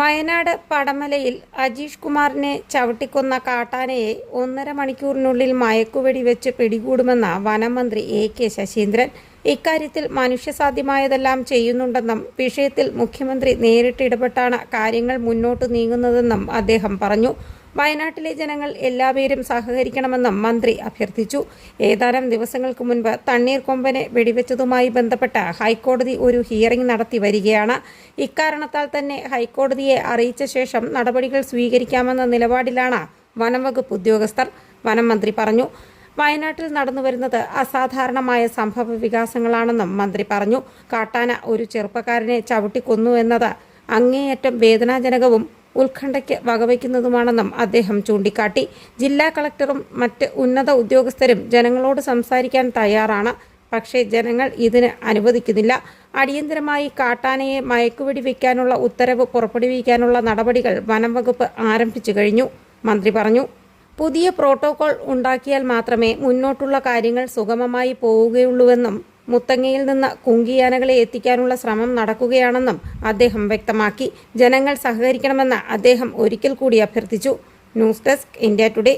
വയനാട് പടമലയിൽ അജീഷ് കുമാറിനെ ചവിട്ടിക്കൊന്ന കാട്ടാനയെ ഒന്നര മണിക്കൂറിനുള്ളിൽ മയക്കുവെടി വെച്ച് പിടികൂടുമെന്ന വനമന്ത്രി എ കെ ശശീന്ദ്രൻ. ഇക്കാര്യത്തിൽ മനുഷ്യസാധ്യമായതെല്ലാം ചെയ്യുന്നുണ്ടെന്നും വിഷയത്തിൽ മുഖ്യമന്ത്രി നേരിട്ട് ഇടപെട്ടാണ് കാര്യങ്ങൾ മുന്നോട്ട് നീങ്ങുന്നതെന്നും അദ്ദേഹം പറഞ്ഞു. വയനാട്ടിലെ ജനങ്ങൾ എല്ലാവരും സഹകരിക്കണമെന്നും മന്ത്രി അഭ്യർത്ഥിച്ചു. ഏതാനും ദിവസങ്ങൾക്ക് മുൻപ് തണ്ണീർക്കൊമ്പനെ വെടിവെച്ചതുമായി ബന്ധപ്പെട്ട് ഹൈക്കോടതി ഒരു ഹിയറിംഗ് നടത്തി വരികയാണ്. ഇക്കാരണത്താൽ തന്നെ ഹൈക്കോടതിയെ അറിയിച്ച ശേഷം നടപടികൾ സ്വീകരിക്കാമെന്ന നിലപാടിലാണ് വനംവകുപ്പ് ഉദ്യോഗസ്ഥർ വനം മന്ത്രി പറഞ്ഞു. വയനാട്ടിൽ നടന്നുവരുന്നത് അസാധാരണമായ സംഭവ വികാസങ്ങളാണെന്നും മന്ത്രി പറഞ്ഞു. കാട്ടാന ഒരു ചെറുപ്പക്കാരനെ ചവിട്ടിക്കൊന്നു എന്നത് അങ്ങേയറ്റം വേദനാജനകവും ഉത്കണ്ഠയ്ക്ക് വകവയ്ക്കുന്നതുമാണെന്നും അദ്ദേഹം ചൂണ്ടിക്കാട്ടി. ജില്ലാ കളക്ടറും മറ്റ് ഉന്നത ഉദ്യോഗസ്ഥരും ജനങ്ങളോട് സംസാരിക്കാൻ തയ്യാറാണ്. പക്ഷേ ജനങ്ങൾ ഇതിന് അനുവദിക്കുന്നില്ല. അടിയന്തരമായി കാട്ടാനയെ മയക്കുവെടി വയ്ക്കാനുള്ള ഉത്തരവ് പുറപ്പെടുവിക്കാനുള്ള നടപടികൾ വനം വകുപ്പ് ആരംഭിച്ചു കഴിഞ്ഞു. മന്ത്രി പറഞ്ഞു. പുതിയ പ്രോട്ടോകോൾ ഉണ്ടാക്കിയാൽ മാത്രമേ മുന്നോട്ടുള്ള കാര്യങ്ങൾ സുഗമമായി പോവുകയുള്ളൂവെന്നും മുത്തങ്ങയിൽ നിന്ന് കുങ്കിയാനകളെ എത്തിക്കാനുള്ള ശ്രമം നടക്കുകയാണെന്നും അദ്ദേഹം വ്യക്തമാക്കി. ജനങ്ങൾ സഹകരിക്കണമെന്ന് അദ്ദേഹം ഒരിക്കൽ കൂടി അഭ്യർത്ഥിച്ചു. News desk India Today.